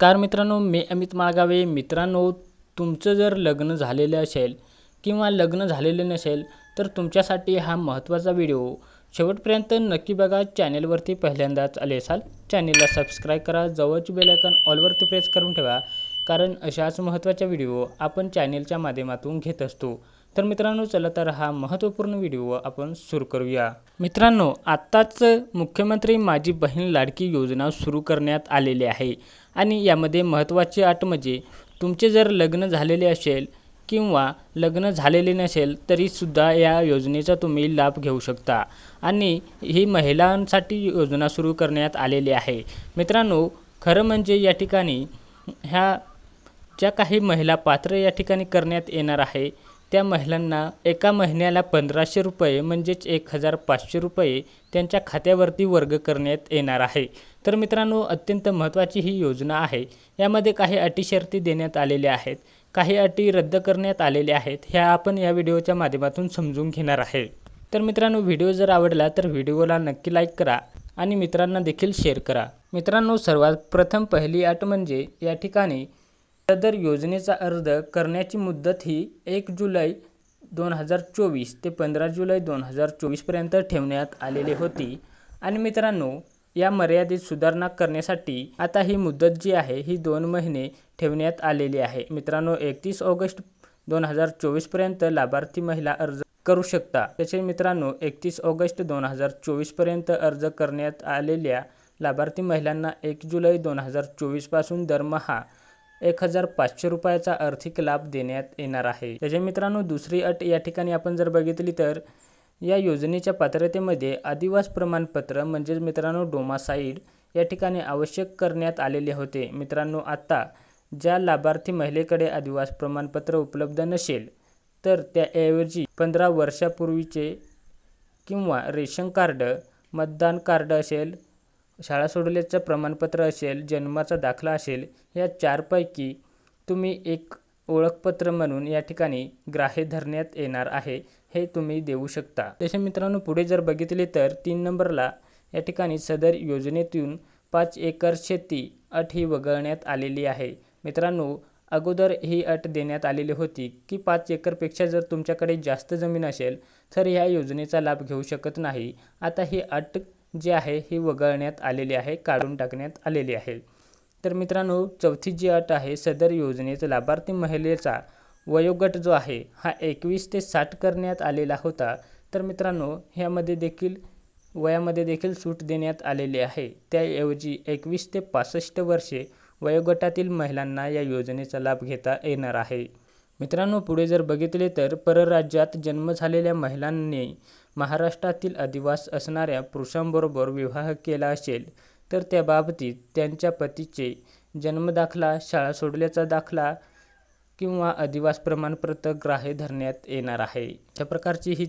नमस्कार मित्रांनो मी अमित माळगावे. मित्रांनो तुमचं जर लग्न झालेलं असेल किंवा लग्न झालेलं नसेल तर तुमच्यासाठी हा महत्त्वाचा व्हिडिओ शेवटपर्यंत नक्की बघा. चॅनेलवरती पहिल्यांदाच आले असाल चॅनेलला सबस्क्राईब करा. जवळची बेलायकन ऑलवरती प्रेस करून ठेवा कारण अशाच महत्त्वाच्या व्हिडिओ आपण चॅनेलच्या माध्यमातून घेत असतो. तर मित्रांनो चला तर हा महत्त्वपूर्ण व्हिडिओ आपण सुरू करूया. मित्रांनो आत्ताच मुख्यमंत्री माझी बहीण लाडकी योजना सुरू करण्यात आलेली आहे. आणि यामध्ये महत्त्वाची अट म्हणजे तुमचे जर लग्न झालेले असेल किंवा लग्न झालेले नसेल तरीसुद्धा या योजनेचा तुम्ही लाभ घेऊ शकता. आणि ही महिलांसाठी योजना सुरू करण्यात आलेली आहे. मित्रांनो खरं म्हणजे या ठिकाणी ह्या ज्या काही महिला पात्र या ठिकाणी करण्यात येणार आहे त्या महिलांना एका महिन्याला पंधराशे रुपये म्हणजेच एक हजार पाचशे रुपये त्यांच्या खात्यावरती वर्ग करण्यात येणार आहे. तर मित्रांनो अत्यंत महत्त्वाची ही योजना आहे. यामध्ये काही अटी शर्ती देण्यात आलेल्या आहेत. काही अटी रद्द करण्यात आलेल्या आहेत. ह्या आपण या व्हिडिओच्या माध्यमातून समजून घेणार आहे. तर मित्रांनो व्हिडिओ जर आवडला तर व्हिडिओला नक्की लाईक करा आणि मित्रांना देखील शेअर करा. मित्रांनो सर्वात प्रथम पहिली अट म्हणजे या ठिकाणी सदर योजनेचा अर्ज करण्याची मुदत ही एक जुलै दोन हजार चोवीस ते पंधरा जुलै दोन हजार चोवीसपर्यंत ठेवण्यात आलेली होती. आणि मित्रांनो या मर्यादेत सुधारणा करण्यासाठी आता ही मुदत जी आहे ही दोन महिने ठेवण्यात आलेली आहे. मित्रांनो एकतीस ऑगस्ट दोन हजार चोवीसपर्यंत लाभार्थी महिला अर्ज करू शकता. तसे मित्रांनो एकतीस ऑगस्ट दोन हजार चोवीसपर्यंत अर्ज करण्यात आलेल्या लाभार्थी महिलांना एक जुलै दोन हजार चोवीसपासून दरमहा एक हजार पाचशे रुपयाचा आर्थिक लाभ देण्यात येणार आहे. त्याच्या मित्रांनो दुसरी अट या ठिकाणी आपण जर बघितली तर या योजनेच्या पात्रतेमध्ये आदिवास प्रमाणपत्र म्हणजेच मित्रांनो डोमासाईड या ठिकाणी आवश्यक करण्यात आलेले होते. मित्रांनो आत्ता ज्या लाभार्थी महिलेकडे आदिवास प्रमाणपत्र उपलब्ध नसेल तर त्याऐवजी पंधरा वर्षापूर्वीचे किंवा रेशन कार्ड मतदान कार्ड असेल शाळा सोडल्याचं प्रमाणपत्र असेल जन्माचा दाखला असेल या चारपैकी तुम्ही एक ओळखपत्र म्हणून या ठिकाणी ग्राह्य धरण्यात येणार आहे हे तुम्ही देऊ शकता. तसे मित्रांनो पुढे जर बघितले तर तीन नंबरला या ठिकाणी सदर योजनेतून पाच एकर शेती अट ही वगळण्यात आलेली आहे. मित्रांनो अगोदर ही अट देण्यात आलेली होती की पाच एकरपेक्षा जर तुमच्याकडे जास्त जमीन असेल तर ह्या योजनेचा लाभ घेऊ शकत नाही. आता ही अट जी आहे ही वगळण्यात आलेली आहे काढून टाकण्यात आलेली आहे. तर मित्रांनो चौथी जी अट आहे सदर योजनेचा लाभार्थी महिलेचा वयोगट जो आहे हा एकवीस ते साठ करण्यात आलेला होता. तर मित्रांनो ह्यामध्ये देखील वयामध्ये देखील सूट देण्यात आलेली आहे. त्याऐवजी एकवीस ते पासष्ट वर्षे वयोगटातील महिलांना या योजनेचा लाभ घेता येणार आहे. मित्रांनो पुढे जर बघितले तर परराज्यात जन्म झालेल्या महिलांनी महाराष्ट्रातील अधिवास असणाऱ्या पुरुषांबरोबर विवाह केला असेल तर त्या बाबतीत त्यांच्या पतीचे जन्मदाखला शाळा सोडल्याचा दाखला किंवा अधिवास प्रमाणपत्र ग्राह्य धरण्यात येणार आहे. अशा प्रकारची ही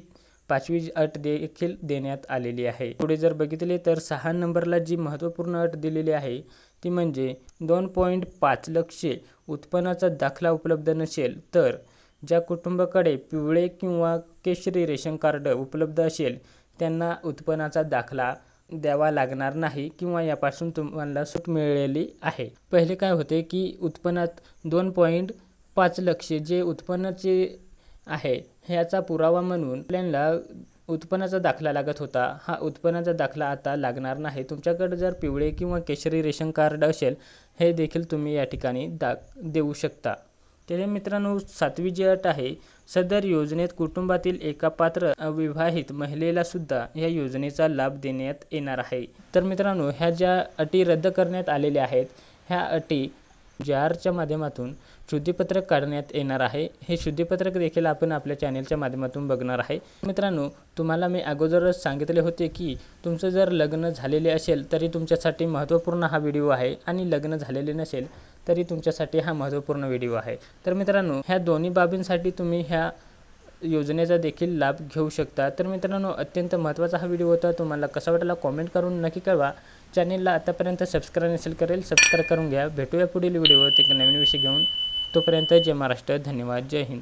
पाचवी अट देखील देण्यात आलेली आहे. पुढे जर बघितले तर सहा नंबरला जी महत्त्वपूर्ण अट दिलेली आहे ती म्हणजे दोन पॉईंट पाच लक्ष उत्पन्नाचा दाखला उपलब्ध नसेल तर ज्या कुटुंबाकडे पिवळे किंवा केशरी रेशन कार्ड उपलब्ध असेल त्यांना उत्पन्नाचा दाखला द्यावा लागणार नाही किंवा यापासून तुम्हाला सूट मिळालेली आहे. पहिले काय होते की उत्पन्नात दोन पॉईंट पाच लक्ष जे उत्पन्नाचे आहे ह्याचा पुरावा म्हणून आपल्याला उत्पन्नाचा दाखला लागत होता. हा उत्पन्नाचा दाखला आता लागणार नाही. तुमच्याकडे जर पिवळे किंवा केशरी रेशन कार्ड असेल हे देखील तुम्ही या ठिकाणी दाख देऊ शकता. तर मित्रांनो सातवी जी अट आहे. सदर योजनेत कुटुंबातील एका पात्र अविवाहित महिलेला सुद्धा या योजनेचा लाभ देण्यात येणार आहे. तर मित्रांनो ह्या ज्या अटी रद्द करण्यात आलेल्या आहेत ह्या अटी जारच्या माध्यमातून शुद्धीपत्रक काढण्यात येणार आहे हे शुद्धीपत्रक देखील आपण आपल्या चॅनेलच्या माध्यमातून बघणार आहे. मित्रांनो तुम्हाला मी अगोदरच सांगितले होते की तुमचं जर लग्न झालेले असेल तरी तुमच्यासाठी महत्त्वपूर्ण हा व्हिडिओ आहे आणि लग्न झालेले नसेल तरी तुमच्यासाठी हा महत्त्वपूर्ण व्हिडिओ आहे. तर मित्रांनो ह्या दोन्ही बाबींसाठी तुम्ही ह्या योजनेचा देखील लाभ घेऊ शकता. तर मित्रांनो अत्यंत महत्त्वाचा हा व्हिडिओ होता. तुम्हाला कसा वाटला कॉमेंट करून नक्की कळवा. चॅनेलला आतापर्यंत सबस्क्राईब नसेल करेल सबस्क्राईब करून घ्या. भेटूया पुढील व्हिडिओ एक नवीन विषय घेऊन. तोपर्यंत जय महाराष्ट्र. धन्यवाद. जय हिंद.